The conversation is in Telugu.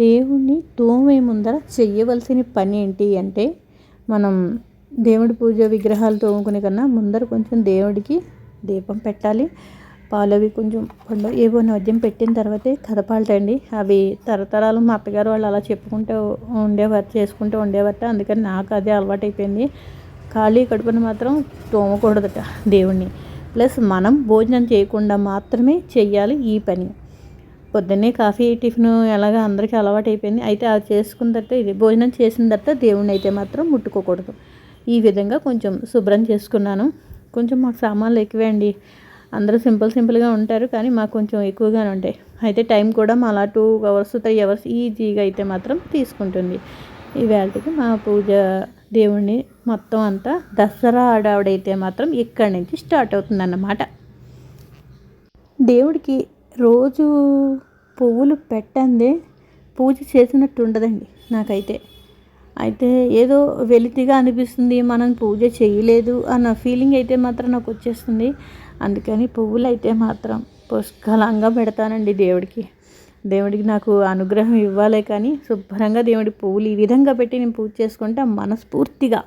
దేవుణ్ణి తోమే ముందర చెయ్యవలసిన పని ఏంటి అంటే మనం దేవుడి పూజ విగ్రహాలు తోముకునే కన్నా ముందర కొంచెం దేవుడికి దీపం పెట్టాలి. పాలు అవి కొంచెం పండు ఏవో నైవేద్యం పెట్టిన తర్వాతే కదపాలటండి అవి తరతరాలు మా అత్తగారు వాళ్ళు అలా చెప్పుకుంటూ ఉండేవారు చేసుకుంటూ ఉండేవారట. అందుకని నాకు అదే అలవాటు అయిపోయింది ఖాళీ కడుపున మాత్రం తోమకూడదట దేవుణ్ణి. ప్లస్ మనం భోజనం చేయకుండా మాత్రమే చెయ్యాలి ఈ పని. పొద్దున్నే కాఫీ టిఫిన్ ఎలాగ అందరికీ అలవాటు అయిపోయింది అయితే అది చేసుకున్న తర్వాత ఇది భోజనం చేసిన తర్వాత దేవుణ్ణి అయితే మాత్రం ముట్టుకోకూడదు. ఈ విధంగా కొంచెం శుభ్రం చేసుకున్నాను. కొంచెం మాకు సామాన్లు ఎక్కువే అండి అందరూ సింపుల్ సింపుల్గా ఉంటారు కానీ మాకు కొంచెం ఎక్కువగానే ఉంటాయి. అయితే టైం కూడా అలా టూ అవర్స్ త్రీ అవర్స్ ఈజీగా అయితే మాత్రం తీసుకుంటుంది. ఈ వేళకి మా పూజ దేవుణ్ణి మొత్తం అంతా దసరా ఆడావిడైతే మాత్రం ఇక్కడి నుంచి స్టార్ట్ అవుతుందన్నమాట. దేవుడికి రోజు పువ్వులు పెట్టందే పూజ చేసినట్టు ఉండదండి నాకైతే. అయితే ఏదో వెలితిగా అనిపిస్తుంది మనం పూజ చేయలేదు అన్న ఫీలింగ్ అయితే మాత్రం నాకు వచ్చేస్తుంది అందుకని పువ్వులు అయితే మాత్రం పుష్కలంగా పెడతానండి దేవుడికి. దేవుడికి నాకు అనుగ్రహం ఇవ్వాలే కానీ శుభ్రంగా దేవుడి పువ్వులు ఈ విధంగా పెట్టి నేను పూజ చేసుకుంటే మనస్ఫూర్తిగా